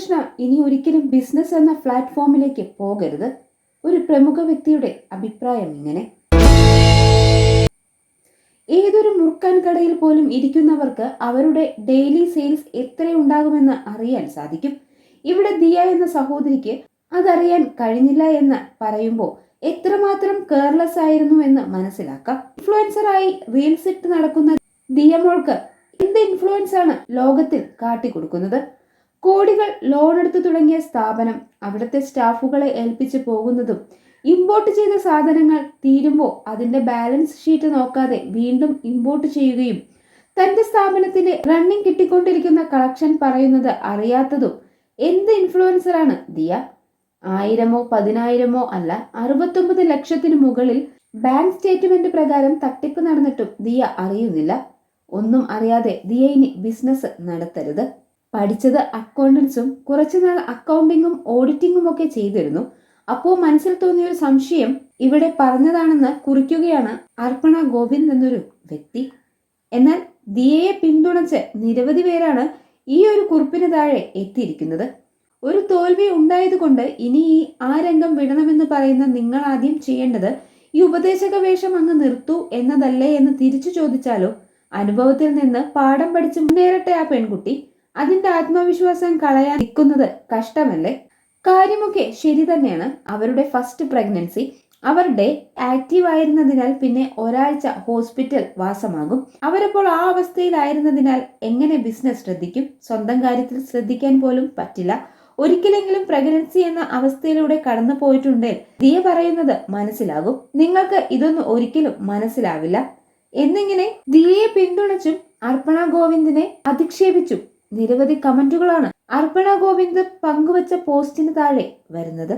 കൃഷ്ണ ഇനി ഒരിക്കലും ബിസിനസ് എന്ന പ്ലാറ്റ്ഫോമിലേക്ക് പോകരുത്. ഒരു പ്രമുഖ വ്യക്തിയുടെ അഭിപ്രായം ഇങ്ങനെ. ഏതൊരു മുറുക്കാൻ കടയിൽ പോലും ഇരിക്കുന്നവർക്ക് അവരുടെ ഡെയിലി സെയിൽസ് എത്രയുണ്ടാകുമെന്ന് അറിയാൻ സാധിക്കും. ഇവിടെ ദിയ എന്ന സഹോദരിക്ക് അതറിയാൻ കഴിഞ്ഞില്ല എന്ന് പറയുമ്പോൾ എത്രമാത്രം കെയർലെസ് ആയിരുന്നു എന്ന് മനസ്സിലാക്കാം. ഇൻഫ്ലുവൻസറായി റീൽസ് ഇട്ട് നടക്കുന്ന ദിയമോൾക്ക് എന്ത് ഇൻഫ്ലുവൻസ് ആണ് ലോകത്തിൽ കാട്ടിക്കൊടുക്കുന്നത്? കോടികൾ ലോൺ എടുത്തു തുടങ്ങിയ സ്ഥാപനം അവിടുത്തെ സ്റ്റാഫുകളെ ഏൽപ്പിച്ച് പോകുന്നതും ഇമ്പോർട്ട് ചെയ്ത സാധനങ്ങൾ തീരുമ്പോൾ അതിന്റെ ബാലൻസ് ഷീറ്റ് നോക്കാതെ വീണ്ടും ഇമ്പോർട്ട് ചെയ്യുകയും തന്റെ സ്ഥാപനത്തിന്റെ റണ്ണിംഗ് കിട്ടിക്കൊണ്ടിരിക്കുന്ന കളക്ഷൻ പറയുന്നത് അറിയാത്തതും എന്ത് ഇൻഫ്ലുവൻസറാണ് ദിയ? ആയിരമോ പതിനായിരമോ അല്ല അറുപത്തൊമ്പത് ലക്ഷത്തിന് മുകളിൽ ബാങ്ക് സ്റ്റേറ്റ്മെന്റ് പ്രകാരം തട്ടിപ്പ് നടന്നിട്ടും ദിയ അറിയുന്നില്ല. ഒന്നും അറിയാതെ ദിയ ഇനി ബിസിനസ് നടത്തരുത്. പഠിച്ചത് അക്കൗണ്ടൻസും കുറച്ചുനാൾ അക്കൗണ്ടിങ്ങും ഓഡിറ്റിങ്ങും ഒക്കെ ചെയ്തിരുന്നു. അപ്പോൾ മനസ്സിൽ തോന്നിയ ഒരു സംശയം ഇവിടെ പറഞ്ഞതാണെന്ന് കുറിക്കുകയാണ് അർപ്പണ ഗോവിന്ദ് എന്നൊരു വ്യക്തി. എന്നാൽ ദിയയെ പിന്തുണച്ച് നിരവധി പേരാണ് ഈ ഒരു കുറിപ്പിന് താഴെ എത്തിയിരിക്കുന്നത്. ഒരു തോൽവി ഉണ്ടായതുകൊണ്ട് ഇനി ഈ ആ രംഗം വിടണമെന്ന് പറയുന്ന നിങ്ങൾ ആദ്യം ചെയ്യേണ്ടത് ഈ ഉപദേശക വേഷം അങ്ങ് നിർത്തൂ എന്നതല്ലേ എന്ന് തിരിച്ചു ചോദിച്ചാലോ? അനുഭവത്തിൽ നിന്ന് പാഠം പഠിച്ച് മുന്നേറട്ടെ ആ പെൺകുട്ടി. അതിന്റെ ആത്മവിശ്വാസം കളയാൻ നിൽക്കുന്നത് കഷ്ടമല്ലേ? കാര്യമൊക്കെ ശരി തന്നെയാണ്. അവരുടെ ഫസ്റ്റ് പ്രഗ്നൻസി അവരുടെ ആക്റ്റീവ് ആയിരുന്നതിനാൽ പിന്നെ ഒരാഴ്ച ഹോസ്പിറ്റൽ വാസമാകും. അവരപ്പോൾ ആ അവസ്ഥയിലായിരുന്നതിനാൽ എങ്ങനെ ബിസിനസ് ശ്രദ്ധിക്കും? സ്വന്തം കാര്യത്തിൽ ശ്രദ്ധിക്കാൻ പോലും പറ്റില്ല. ഒരിക്കലെങ്കിലും പ്രഗ്നൻസി എന്ന അവസ്ഥയിലൂടെ കടന്നു പോയിട്ടുണ്ടേ ദിയ പറയുന്നത് മനസ്സിലാകും. നിങ്ങൾക്ക് ഇതൊന്നും ഒരിക്കലും മനസ്സിലാവില്ല. എന്നിങ്ങനെ ദിയയെ പിന്തുണച്ചും അർപ്പണ ഗോവിന്ദിനെ അധിക്ഷേപിച്ചും നിരവധി കമന്റുകളാണ് അർപ്പണ ഗോവിന്ദ് പങ്കുവച്ച പോസ്റ്റിന് താഴെ വരുന്നത്.